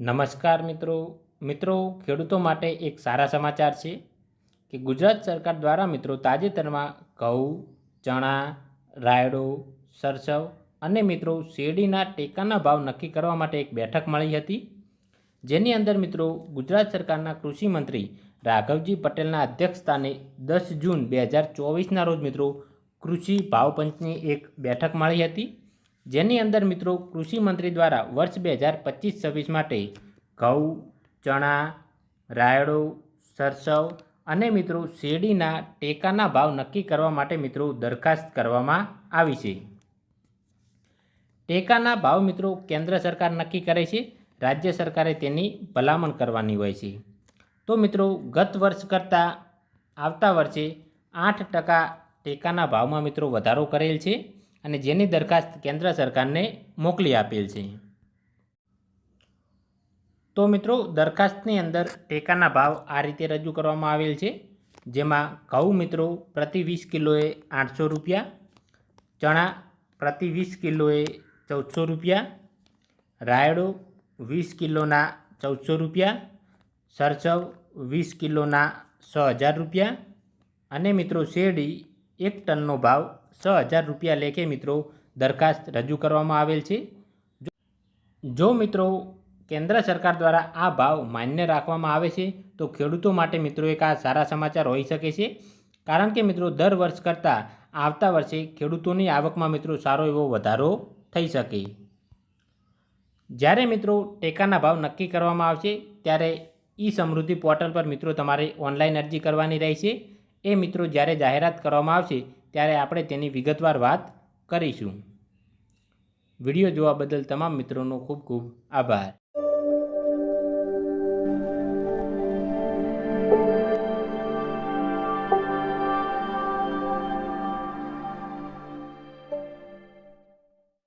નમસ્કાર મિત્રો. મિત્રો, ખેડૂતો માટે એક સારા સમાચાર છે કે ગુજરાત સરકાર દ્વારા મિત્રો તાજેતરમાં ઘઉં, ચણા, રાયડો, સરસવ અને મિત્રો શેરડીના ટેકાના ભાવ નક્કી કરવા માટે એક બેઠક મળી હતી. જેની અંદર મિત્રો ગુજરાત સરકારના કૃષિ મંત્રી રાઘવજી પટેલના અધ્યક્ષસ્થાને દસ જૂન બે હજાર ચોવીસના રોજ મિત્રો કૃષિ ભાવ પંચની એક બેઠક મળી હતી. જેની અંદર મિત્રો કૃષિ મંત્રી દ્વારા વર્ષ બે હજાર પચીસ છવ્વીસ માટે ઘઉં, ચણા, રાયડો, સરસવ અને મિત્રો શેરડીના ટેકાના ભાવ નક્કી કરવા માટે મિત્રો દરખાસ્ત કરવામાં આવી છે. ટેકાના ભાવ મિત્રો કેન્દ્ર સરકાર નક્કી કરે છે, રાજ્ય સરકારે તેની ભલામણ કરવાની હોય છે. તો મિત્રો ગત વર્ષ કરતાં આવતા વર્ષે આઠ ટકા ટેકાના ભાવમાં મિત્રો વધારો કરેલ છે. અને જેની દરખાસ્ત કેન્દ્ર સરકારને મોકલી આપેલ છે. તો મિત્રો, દરખાસ્તની અંદર ટેકાના ભાવ આ રીતે રજૂ કરવામાં આવેલ છે. જેમાં ઘઉં મિત્રો પ્રતિ વીસ કિલોએ આઠસો રૂપિયા, ચણા પ્રતિ વીસ કિલોએ ચૌદસો રૂપિયા, રાયડો વીસ કિલોના ચૌદસો રૂપિયા, સરસવ વીસ કિલોના છ હજાર રૂપિયા અને મિત્રો શેરડી એક ટનનો ભાવ છ હજાર રૂપિયા લેખે મિત્રો દરખાસ્ત રજૂ કરવામાં આવેલ છે. જો- મિત્રો કેન્દ્ર સરકાર દ્વારા આ ભાવ માન્ય રાખવામાં આવે છે, તો ખેડૂતો માટે મિત્રો એક આ સારા સમાચાર હોઈ શકે છે. કારણ કે મિત્રો દર વર્ષ કરતાં આવતા વર્ષે ખેડૂતોની આવકમાં મિત્રો સારો એવો વધારો થઈ શકે. જ્યારે મિત્રો ટેકાના ભાવ નક્કી કરવામાં આવશે, ત્યારે ઈ સમૃદ્ધિ પોર્ટલ પર મિત્રો તમારે ઓનલાઈન અરજી કરવાની રહેશે. એ મિત્રો જ્યારે જાહેરાત કરવામાં આવશે ત્યારે આપણે તેની વિગતવાર વાત કરીશું. વીડિયો જોવા બદલ તમામ મિત્રોનો ખૂબ ખૂબ આભાર.